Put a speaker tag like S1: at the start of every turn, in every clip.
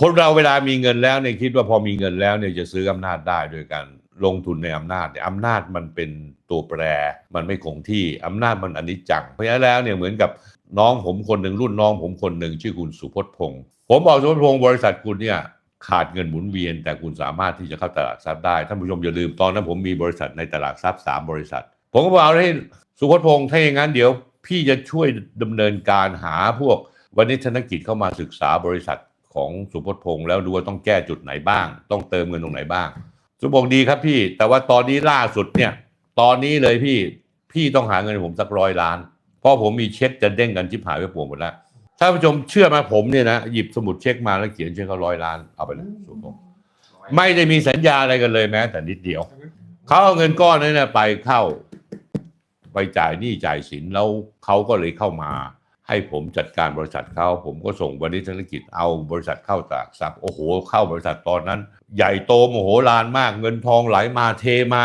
S1: คนเราเวลามีเงินแล้วเนี่ยคิดว่าพอมีเงินแล้วเนี่ยจะซื้ออำนาจได้โดยการลงทุนในอำนาจเนี่ยอำนาจมันเป็นตัวแปร มันไม่คงที่อำนาจมันอนิจจัง เพราะฉะนั้นแล้วเนี่ยเหมือนกับน้องผมคนหนึ่งรุ่นน้องผมคนหนึ่งชื่อคุณสุพจน์พงศ์ผมบอกสุพจน์พงศ์บริษัทคุณเนี่ยขาดเงินหมุนเวียน แต่คุณสามารถที่จะเข้าตลาดทรัพย์ได้ท่านผู้ชมอย่าลืมตอนนั้นผมมีบริษัทในตลาดทรัพย์สามบริษัท ผมก็บอกให้สุพจน์พงศ์ถ้าอย่างนั้นเดี๋ยว พี่จะช่วยดำเนินการหาพวกวันนี้ธนกิจเข้ามาศึกษาบริษัท ของสุพจน์พงศ์แล้วดูว่าต้องแก้จุดไหนบ้าง ต้องเติมเงินตรงไหนบ้าง สุพงศ์ดีครับพี่ แต่ว่าตอนนี้ล่าสุดเนี่ย ตอนนี้เลยพี่พี่ต้องหาเงินผมสักร้อยล้าน เพราะผมมีเช็คจะเด้งกันชิบหายไปปวงหมดแล้วถ้าผู้ชมเชื่อมาผมเนี่ยนะหยิบสมุดเช็คมาแล้วเขียนเช็คเขาร้อยล้านเอาไปเลยสุพงศ์ไม่ได้มีสัญญาอะไรกันเลยแม้ แต่นิดเดียวเขาเอาเงินก้อนนั้นนะไปเข้า ไปจ่ายหนี้จ่ายสินแล้วเขาก็เลยเข้ามา ให้ผมจัดการบริษัทเขาผมก็ส่งวันนี้ธุรกิจเอาบริษัทเข้าตลาดทรัพย์โอ้โห เข้าบริษัทตอนนั้น ใหญ่โตโมโหลานมากเงินทองไหลมาเทมา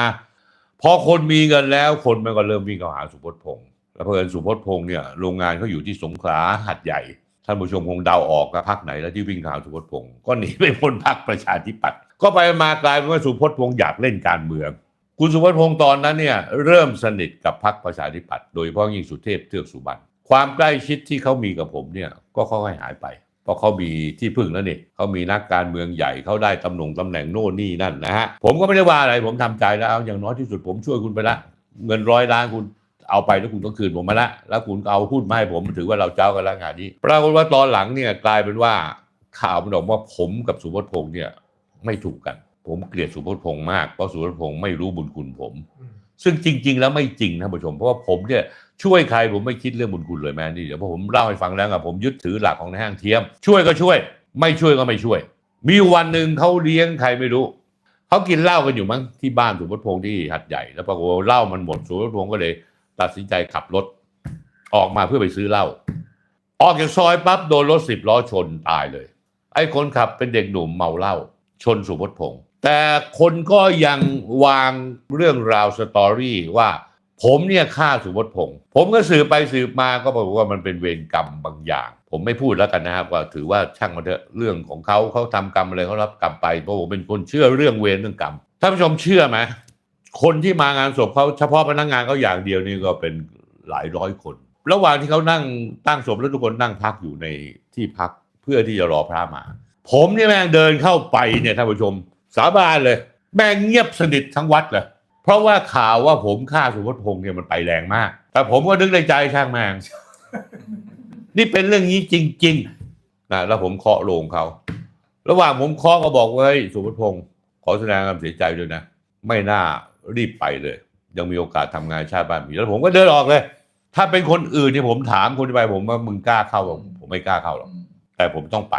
S1: พอคนมีเงินแล้วคนมันก็เริ่มวิ่งเข้าหาสุพจน์พงศ์แล้วเพอเอิญสุพจน์พงศ์เนี่ยโรงงานเขาอยู่ที่สงขลาหัดใหญ่ท่านผู้ชมคงเดาออกกับพักไหนแล้วที่วิ่งข้าหาสุพจน์พงศ์ก็หนีไปพ้นพักประชาธิปัตย์ก็ไปมากลายเป็นว่าสุพจน์พงศ์อยากเล่นการเมือง คุณสุวัฒน์พงศ์ตอนนั้นเนี่ยเริ่มสนิทกับพรรคประชาธิปัตย์โดยเฉพาะยิ่งสุเทพเทือกสุบรรณ ความใกล้ชิดที่เขามีกับผมเนี่ยก็ค่อยๆหายไป เพราะเขามีที่พึ่งแล้วนี่เขามีนักการเมืองใหญ่เขาได้ตำแหน่งตำแหน่งโน่นนี่นั่นนะฮะผมก็ไม่ได้ว่าอะไรผมทำใจแล้วเอาอย่างน้อยที่สุดผมช่วยคุณไปละเงินร้อยล้านคุณเอาไปแล้วคุณต้องคืนผมมาละแล้วคุณเอาหุ้นมาให้ผมถือว่าเราเจ้ากันแล้วงานนี้ปรากฏว่าตอนหลังเนี่ยกลายเป็นว่าข่าวมันออกว่าผมกับสุวัฒน์พงศ์เนี่ยไม่ถูกกัน ผมเกลียดสุพจน์พงศ์มากเพราะสุพจน์พงศ์ไม่รู้บุญคุณผม ซึ่งจริง ๆ แล้วไม่จริงนะผู้ชม เพราะว่าผมเนี่ยช่วยใครผมไม่คิดเรื่องบุญคุณเลยแม่นี่เดี๋ยวพอผมเล่าให้ฟังแล้วอะผมยึดถือหลักของในห้างเทียม ช่วยก็ช่วย ไม่ช่วยก็ไม่ช่วย มีวันหนึ่งเขาเลี้ยงใครไม่รู้เขากินเหล้ากันอยู่มั้งที่บ้านสุพจน์พงศ์ที่หัดใหญ่ แล้วปรากฏว่าเหล้ามันหมดสุพจน์พงศ์ก็เลย ตัดสินใจขับรถ ออกมาเพื่อไปซื้อเหล้าออกจากซอยปั๊บโดนรถสิบล้อชนตายเลย ไอ้คนขับเป็นเด็กหนุ่มเมาเหล้าชนสุพจน์พงศ์ แต่คนก็ยังวางเรื่องราวสตอรี่ว่า ผมเนี่ยฆ่าสุพจน์พงศ์ผมก็สืบไปสืบมาก็บอกว่ามันเป็นเวรกรรมบางอย่าง ผมไม่พูดแล้วกันนะครับว่าถือว่าช่างมันเถอะเรื่องของเขาเขาทำกรรมอะไรเขารับกรรมไปเพราะผมเป็นคนเชื่อเรื่องเวรเรื่องกรรมท่านผู้ชมเชื่อไหมคนที่มางานศพเขาเฉพาะพนักงานเขาอย่างเดียวนี่ก็เป็นหลายร้อยคน ระหว่างที่เขานั่งตั้งศพแล้วทุกคนนั่งพักอยู่ในที่พักเพื่อที่จะรอพระมา ผมเนี่ยแม่งเดินเข้าไปเนี่ยท่านผู้ชม สาบานเลย แม่งเงียบสนิททั้งวัดเลยเพราะว่าข่าวว่าผมฆ่าสุวัฒน์พงศ์เนี่ยมันไปแรงมาก แต่ผมก็นึกในใจช่างแมงนี่เป็นเรื่องนี้จริงๆนะแล้วผมเคาะโลงเขา ระหว่างผมเคาะก็บอกว่าเฮ้ยสุวัฒน์พงศ์ขอแสดงความเสียใจด้วยนะ ไม่น่ารีบไปเลย ยังมีโอกาสทำงานชาติบ้านเมืองแล้วผมก็เดินออกเลย ถ้าเป็นคนอื่นเนี่ยผมถามคนที่ไปผมว่ามึงกล้าเข้าผมผมไม่กล้าเข้าหรอกแต่ผมต้องไป